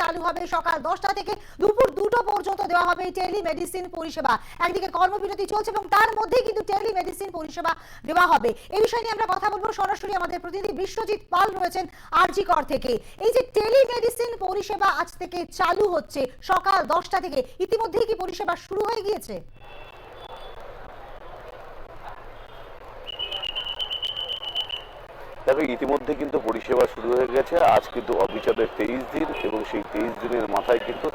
চালু হবে সকাল দশটা থেকে দুপুর দুটো পর্যন্ত দেওয়া হবে টেলিমেডিসিন পরিষেবা। একদিকে কর্মবিরতি চলছে এবং তার মধ্যে কিন্তু টেলিমেডিসিন পরিষেবা দেওয়া হবে। এই বিষয় নিয়ে আমরা কথা বলব সরাসরি আমাদের প্রতিনিধি বিশ্বজিৎ পাল রয়েছেন আরজিকর থেকে। এই যে টেলিমেডিসিন পরিষেবা আজ থেকে চালু হচ্ছে সকাল দশটা থেকে, ইতিমধ্যেই কি পরিষেবা শুরু হয়ে গিয়েছে? দেখো ইতিমধ্যে কিন্তু পরিষেবা শুরু হয়ে গেছে। আজ কিন্তু অবিচারের তেইশ দিন এবং সেই তেইশ দিনের মাথায় কিন্তু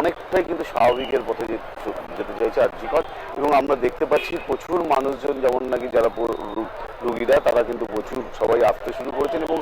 অনেকটাই কিন্তু স্বাভাবিকের পথে যেতে চাইছে আর জিকট এবং আমরা দেখতে পাচ্ছি প্রচুর মানুষজন যেমন নাকি যারা রুগীরা, তারা কিন্তু প্রচুর সবাই আসতে শুরু করেছেন এবং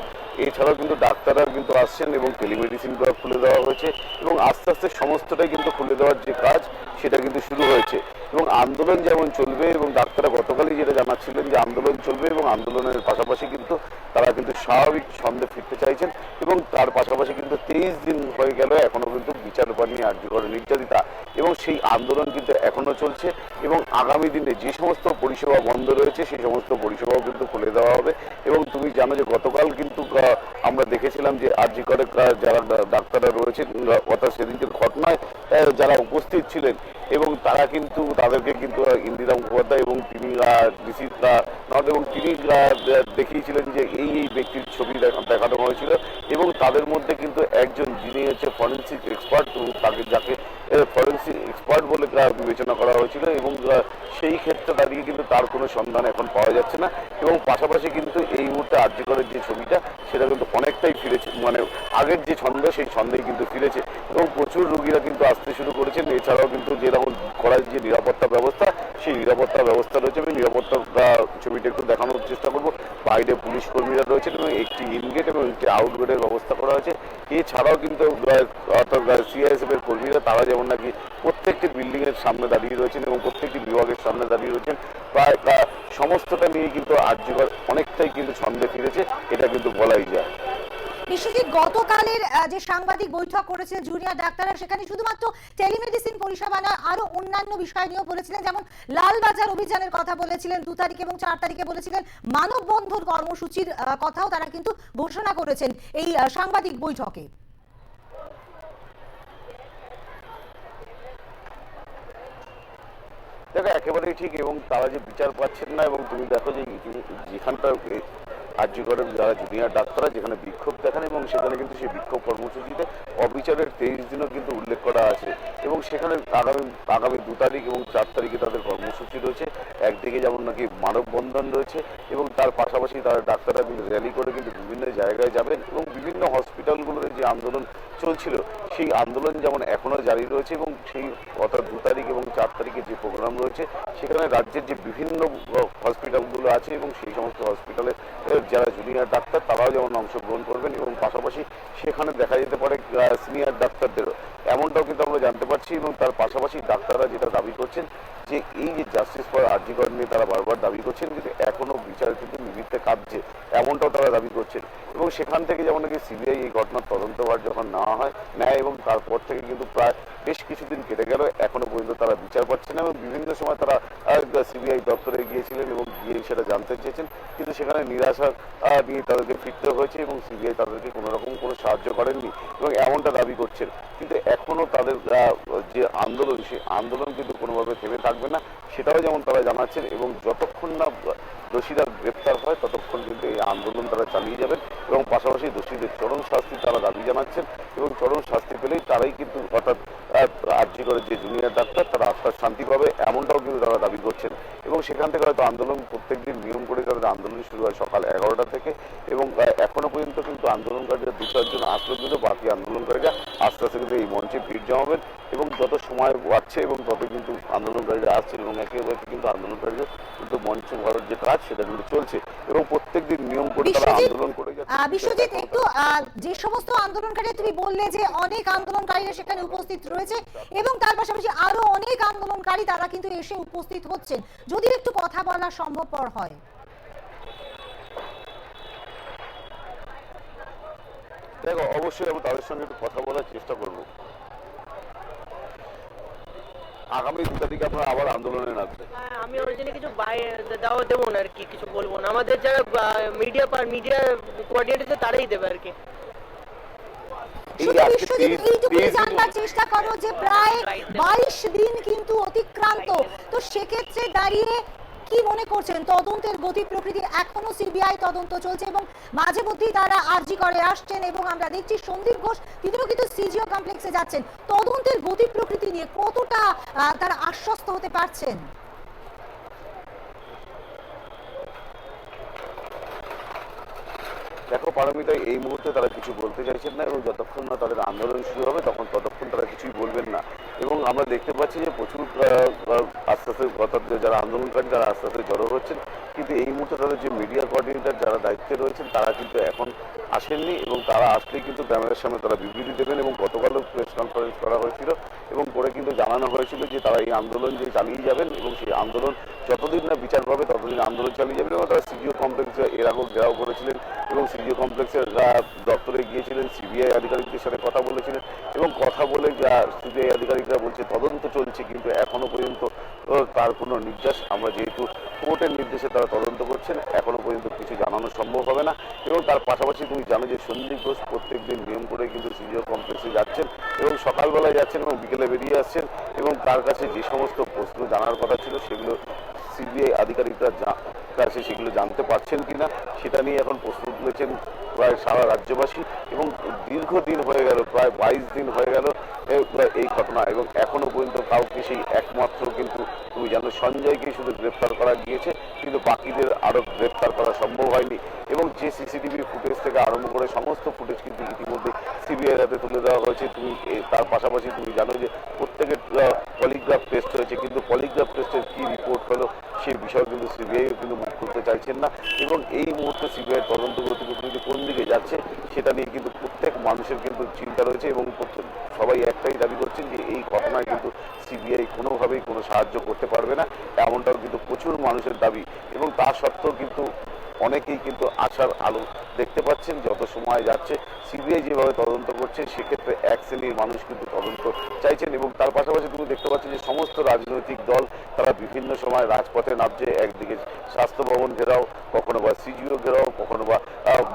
এছাড়াও কিন্তু ডাক্তাররা কিন্তু আসছেন এবং টেলিমেডিসিন টেলিমেডিসিনগুলো খুলে দেওয়া হয়েছে এবং আস্তে আস্তে সমস্তটাই কিন্তু খুলে দেওয়ার যে কাজ, সেটা কিন্তু শুরু হয়েছে। এবং আন্দোলন যেমন চলবে এবং ডাক্তাররা গতকালই যেটা জানাচ্ছিলেন যে আন্দোলন চলবে এবং আন্দোলনের পাশাপাশি কিন্তু তারা কিন্তু স্বাভাবিক ছন্দে ফিরতে চাইছেন এবং তার পাশাপাশি কিন্তু তেইশ দিন হয়ে গেল এখনও কিন্তু বিচার পাননি আর্যগড় নির্যাতিতা এবং সেই আন্দোলন কিন্তু এখনও চলছে এবং আগামী দিনে যে সমস্ত পরিষেবা বন্ধ রয়েছে, সেই সমস্ত পরিষেবাও কিন্তু খুলে দেওয়া হবে। এবং তুমি জানো যে গতকাল কিন্তু আমরা দেখেছিলাম যে আর্যিকরে যারা ডাক্তাররা রয়েছেন অর্থাৎ সেদিনকের ঘটনায় যারা উপস্থিত ছিলেন এবং তারা কিন্তু, তাদেরকে কিন্তু ইন্দিরা মুখোপাধ্যায় এবং তিনি ডিসি এবং তিনি দেখিয়েছিলেন যে এই এই ব্যক্তির ছবি দেখানো হয়েছিল এবং তাদের মধ্যে কিন্তু একজন যিনি হচ্ছে ফরেন্সিক এক্সপার্ট তাকে, যাকে এক্সপার্ট বলে বিবেচনা করা হয়েছিল এবং সেই ক্ষেত্রে দাঁড়িয়ে কিন্তু তার কোনো সন্ধান এখন পাওয়া যাচ্ছে না এবং পাশাপাশি কিন্তু এই মুহূর্তে আর্যকরের যে ছবিটা, সেটা কিন্তু অনেকটাই ফিরেছে। মানে আগের যে ছন্দ, সেই ছন্দেই কিন্তু ফিরেছে এবং প্রচুর রুগীরা কিন্তু আসতে শুরু করেছেন। এছাড়াও কিন্তু যেরকম করার যে নিরাপত্তা ব্যবস্থা, সেই নিরাপত্তা ব্যবস্থা রয়েছে আমি নিরাপত্তা ছবিটা একটু দেখানোর চেষ্টা করব। বাইরে পুলিশ কর্মীরা রয়েছেন এবং একটি ইনগেট এবং একটি আউটগেটের ব্যবস্থা করা হয়েছে। এছাড়াও কিন্তু অর্থাৎ সিআইএসএফ এর কর্মীরা, তারা যেমন নাকি প্রত্যেকটি বিল্ডিং এর সামনে দাঁড়িয়ে রয়েছেন এবং প্রত্যেকটি বিভাগের সামনে দাঁড়িয়ে রয়েছেন। প্রায় সমস্তটা নিয়ে কিন্তু আর্যকর অনেকটাই কিন্তু ছন্দে ফিরেছে, এটা কিন্তু বলাই যায়। বিশ্বজিৎ গতকালের যে সাংবাদিক বৈঠক করেছিলেন জুনিয়র ডাক্তাররা, সেখানে শুধুমাত্র টেলিমেডিসিন পরিষেবা নয় আরও অন্যান্য বিষয় নিয়েও বলেছিলেন, যেমন লালবাজার অভিযানের কথা বলেছিলেন, দু তারিখ এবং চার তারিখে বলেছিলেন, মানববন্ধন কর্মসূচির কথাও তারা কিন্তু ঘোষণা করেছেন এই সাংবাদিক বৈঠকে। দেখো, একেবারেই ঠিক, এবং তারা যে বিচার পাচ্ছেন না, এবং তুমি দেখো যে যেখানটা কার্যকরের যারা জুনিয়র ডাক্তাররা, যেখানে বিক্ষোভ দেখান, এবং সেখানে কিন্তু সেই বিক্ষোভ কর্মসূচিতে অবিচারের তেইশ দিনও কিন্তু উল্লেখ করা আছে। এবং সেখানে আগামী আগামী দু তারিখ এবং চার তারিখে তাদের কর্মসূচি রয়েছে। একদিকে যেমন নাকি মানববন্ধন রয়েছে, এবং তার পাশাপাশি তারা ডাক্তাররা কিন্তু র্যালি করে কিন্তু বিভিন্ন জায়গায় যাবেন, এবং বিভিন্ন হসপিটালগুলোর যে আন্দোলন চলছিল, সেই আন্দোলন যেমন এখনও জারি রয়েছে এবং সেই অর্থাৎ দু তারিখ এবং চার তারিখে যে প্রোগ্রাম রয়েছে, সেখানে রাজ্যের যে বিভিন্ন হসপিটালগুলো আছে এবং সেই সমস্ত হসপিটালে যারা জুনিয়র ডাক্তার, তারাও যেমন অংশগ্রহণ করবেন এবং পাশাপাশি সেখানে দেখা যেতে পারে সিনিয়র ডাক্তারদেরও। এমনটাও কিন্তু আমরা জানতে পারছি এবং তার পাশাপাশি ডাক্তাররা যেটা দাবি করছেন যে এই যে জাস্টিস ফর আর্জিকর নিয়ে তারা বারবার দাবি করছেন কিন্তু এখনও বিচার কিন্তু নিমিত্তে কাঁদছে, এমনটাও তারা দাবি করছেন। এবং সেখান থেকে যেমন নাকি সিবিআই এই ঘটনার তদন্তভার যখন নেওয়া হয়, নেয় এবং তারপর থেকে কিন্তু প্রায় বেশ কিছুদিন কেটে গেল, এখনও পর্যন্ত তারা বিচার পাচ্ছেন এবং বিভিন্ন সময় তারা সিবিআই দপ্তরে গিয়েছিলেন এবং গিয়ে সেটা জানতে চেয়েছেন। কিন্তু সেখানে নিরাশা নিয়ে তাদেরকে ফিরতে হয়েছে এবং সিবিআই তাদেরকে কোনো রকম কোনো সাহায্য করেননি এবং এমনটা দাবি করছেন। কিন্তু এখনও তাদের যে আন্দোলন, সেই আন্দোলন কিন্তু কোনোভাবে থেমে থাকবে না, সেটাও যেমন তারা জানাচ্ছেন এবং যতক্ষণ না দোষীরা গ্রেপ্তার হয়, ততক্ষণ কিন্তু এই আন্দোলন তারা চালিয়ে যাবেন। এবং পাশাপাশি দোষীদের চরম শাস্তি তারা দাবি জানাচ্ছেন এবং চরম শাস্তি পেলেই তারাই কিন্তু অর্থাৎ আর্জি করে যে জুনিয়র ডাক্তার, তারা আত্মার শান্তি পাবে এমনটাও কিন্তু তারা দাবি করছেন। এবং সেখান থেকে হয়তো আন্দোলন প্রত্যেকদিন নিয়ম করে তাদের আন্দোলন শুরু হয় সকাল এগারোটা থেকে এবং এখনও পর্যন্ত কিন্তু আন্দোলনকারীরা দু চারজন আসলো কিন্তু বাকি আন্দোলনকারীরা আস্তে আস্তে কিন্তু এই মঞ্চে ভিড় জমাবেন এবং যত সময় বাড়ছে এবং তত কিন্তু আন্দোলনকারীরা আসছেন এবং একে একে কিন্তু আন্দোলনকারীরা কিন্তু মঞ্চ ভরার যে কাজ সেটা কিন্তু চলছে এবং প্রত্যেকদিন নিয়ম করে তারা আন্দোলন করে যাচ্ছে। বিশ্বজিৎ একটু যে সমস্ত আন্দোলনকারী তুমি বললে যে অনেক আন্দোলনকারীরা সেখানে উপস্থিত রয়েছে এবং তার পাশাপাশি আরও অনেক আন্দোলনকারী তারা কিন্তু এসে উপস্থিত হচ্ছেন। যদি একটু কথা বলা সম্ভবপর হয়। দেখো অবশ্যই আমি তাদের সঙ্গে একটু কথা বলার চেষ্টা করব। আগামী দু তারিখে আপনারা আবার আন্দোলনে নামবেন। হ্যাঁ, আমি ওর জন্য কিছু দেওয়া দেবো না আর কি কিছু বলব না। আমাদের যারা মিডিয়া মিডিয়া কোঅর্ডিনেটর তারাই দেবে আর কি। জানবার চেষ্টা করো যে প্রায় বাইশ দিন কিন্তু অতিক্রান্ত। তো সেক্ষেত্রে দাঁড়িয়ে কি মনে করছেন? তদন্তের গতি প্রকৃতি এখনও সিবিআই তদন্ত চলছে এবং মাঝে মধ্যেই তারা আর্জি করে আসছেন এবং আমরা দেখছি সন্দীপ ঘোষ, তিনিও কিন্তু সিজিও কমপ্লেক্সে যাচ্ছেন। তদন্তের গতি প্রকৃতি নিয়ে কতটা তারা আশ্বস্ত হতে পারছেন? দেখো, পারমিতা, এই মুহূর্তে তারা কিছু বলতে চাইছেন না এবং যতক্ষণ না তাদের আন্দোলন শুরু হবে, তখন ততক্ষণ তারা কিছুই বলবেন না। এবং আমরা দেখতে পাচ্ছি যে প্রচুর আস্তে আস্তে অর্থাৎ যারা আন্দোলনকারী তারা আস্তে আস্তে জড়ো হচ্ছেন, কিন্তু এই মুহূর্তে তাদের যে মিডিয়া কোঅর্ডিনেটর যারা দায়িত্বে রয়েছেন, তারা কিন্তু এখন আসেননি এবং তারা আসলেই কিন্তু ক্যামেরার সামনে তারা বিবৃতি দেবেন এবং গতকালও প্রেস কনফারেন্স করা হয়েছিল এবং করে কিন্তু জানানো হয়েছিল যে তারা এই আন্দোলন যে চালিয়ে যাবেন এবং সেই আন্দোলন যতদিন না বিচার পাবে, ততদিন আন্দোলন চালিয়ে যাবেন এবং তারা সিজিও কমপ্লেক্সে এর আগেও ঘেরাও করেছিলেন এবং সিজিও কমপ্লেক্সের দপ্তরে গিয়েছিলেন, সিবিআই আধিকারিকদের সাথে কথা বলেছিলেন এবং কথা বলে যা সিবিআই আধিকারিকরা বলছে, তদন্ত চলছে, কিন্তু এখনও পর্যন্ত তার কোনো নির্দেশ। আমরা যেহেতু কোর্টের নির্দেশে তারা তদন্ত করছেন, এখনও পর্যন্ত কিছু জানানো সম্ভব হবে না। এবং তার পাশাপাশি তুমি জানো যে সন্দীপ ঘোষ প্রত্যেক দিন নিয়ম করে কিন্তু সিজিও কমপ্লেক্সে যাচ্ছেন এবং সকালবেলায় যাচ্ছেন এবং বিকেলে বেরিয়ে আসছেন এবং তার কাছে যে সমস্ত প্রশ্ন জানার কথা ছিল সেগুলো সিবিআই আধিকারিকরা কাছে সেগুলো জানতে পারছেন কিনা, সেটা নিয়ে এখন প্রশ্ন তুলেছেন প্রায় সারা রাজ্যবাসী এবং দীর্ঘদিন হয়ে গেল, প্রায় বাইশ দিন হয়ে গেল এই ঘটনা। এবং এখনও পর্যন্ত কাউকে সেই একমাত্র কিন্তু, তুমি জানো, সঞ্জয়কে শুধু গ্রেপ্তার করা গিয়েছে, কিন্তু বাকিদের আরও গ্রেপ্তার করা সম্ভব হয়নি। এবং যে সিসিটিভি ফুটেজ থেকে আরম্ভ করে সমস্ত ফুটেজ কিন্তু ইতিমধ্যে সিবিআই হাতে তুলে দেওয়া হয়েছে। তুমি তার পাশাপাশি তুমি জানো যে প্রত্যেকের পলিগ্রাফ টেস্ট হয়েছে, কিন্তু পলিগ্রাফ টেস্টের কি রিপোর্ট হলো সেই বিষয় কিন্তু সিবিআইও কিন্তু মুখ করতে চাইছেন না এবং এই মুহূর্তে সিবিআই তদন্ত গতিবিধি কোন দিকে যাচ্ছে সেটা নিয়ে কিন্তু প্রত্যেক মানুষের কিন্তু চিন্তা রয়েছে এবং সবাই একটাই দাবি করছেন যে এই ঘটনায় কিন্তু সিবিআই কোনোভাবেই কোনো সাহায্য করতে পারবে না, এমনটাও কিন্তু প্রচুর মানুষের দাবি এবং তা সত্ত্বেও কিন্তু অনেকেই কিন্তু আশার আলো দেখতে পাচ্ছেন, যত সময় যাচ্ছে, সিবিআই যেভাবে তদন্ত করছে, সেক্ষেত্রে এক শ্রেণির মানুষ কিন্তু তদন্ত চাইছেন এবং তার পাশাপাশি তুমি দেখতে পাচ্ছ যে সমস্ত রাজনৈতিক দল, তারা বিভিন্ন সময় রাজপথে নামছে, একদিকে স্বাস্থ্য ভবন ঘেরাও, কখনো বা সিজিও ঘেরাও, কখনো বা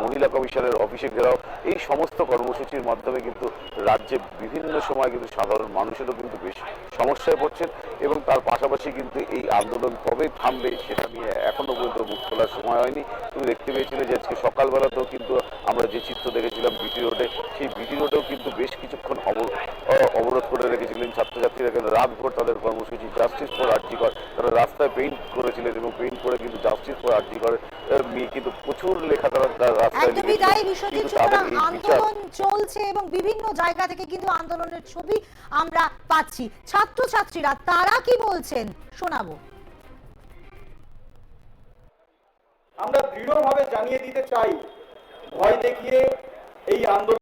মহিলা কমিশনের অফিসে ঘেরাও। এই সমস্ত কর্মসূচির মাধ্যমে কিন্তু রাজ্যে বিভিন্ন সময় কিন্তু সাধারণ মানুষেরও কিন্তু বেশ সমস্যায় পড়ছেন। এবং তার পাশাপাশি কিন্তু এই আন্দোলন কবে থামবে সেটা নিয়ে এখনও পর্যন্ত মুখ খোলার সময় হয়নি। তুমি দেখতে পেয়েছিলে যে আজকে সকালবেলাতেও কিন্তু আমরা যে চিত্র দেখেছিলাম বিটি রোডে, সেই বিটি রোডেও কিন্তু বেশ কিছুক্ষণ অব- অবরোধ করে রেখেছিলেন ছাত্রছাত্রীরা। কিন্তু রাতভর তাদের কর্মসূচি জাস্টিস ফর তারা রাস্তায় পেইন্ট করেছিলেন এবং পেইন্ট করে কিন্তু জাস্টিস ফর আর্জিকর নিয়ে কিন্তু প্রচুর লেখা তারা রাস্তায় একদমই তাই বিশ্বজিৎ সুতরাং আন্দোলন চলছে এবং বিভিন্ন জায়গা থেকে কিন্তু আন্দোলনের ছবি আমরা পাচ্ছি। ছাত্রছাত্রীরা তারা কি বলছেন? শোনাবো। আমরা দৃঢ়ভাবে জানিয়ে দিতে চাই ভয় দেখিয়ে এই আন্দোলন